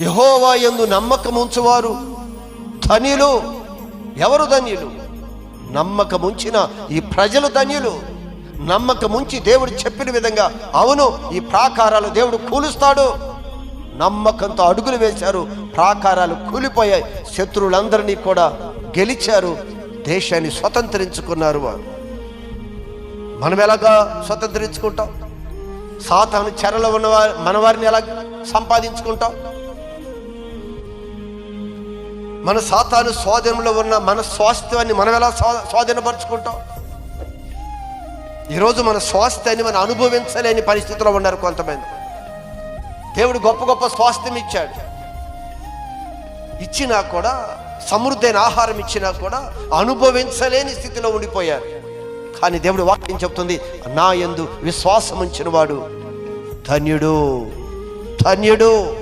యహోవా ఎందు నమ్మకం ఉంచువారు. ఎవరు ధన్యులు? నమ్మకముంచిన ఈ ప్రజలు ధన్యులు. నమ్మకముంచి దేవుడు చెప్పిన విధంగా అవును ఈ ప్రాకారాలు దేవుడు కూలుస్తాడు. నమ్మకంతో అడుగులు వేశారు ప్రాకారాలు కూలిపోయాయి. శత్రువులందరినీ కూడా గెలిచారు. దేశాన్ని స్వతంత్రించుకున్నారు వారు. మనం ఎలాగా స్వతంత్రించుకుంటాం? సాతాను చెరలో ఉన్న మనవారిని ఎలా సంపాదించుకుంటాం? మన సాతాను స్వాధీనంలో ఉన్న మన స్వాస్థ్యాన్ని మనం ఎలా స్వా స్వాధీనపరుచుకుంటాం? ఈరోజు మన స్వాస్థ్యాన్ని మనం అనుభవించలేని పరిస్థితిలో ఉన్నారు కొంతమంది. దేవుడు గొప్ప గొప్ప స్వాస్థ్యం ఇచ్చాడు. ఇచ్చినా కూడా సమృద్ధైన ఆహారం ఇచ్చినా కూడా అనుభవించలేని స్థితిలో ఉండిపోయారు. కానీ దేవుడు వాక్యం చెప్తుంది నా ఎందు విశ్వాసం ఉంచిన వాడు ధన్యుడు ధన్యుడు.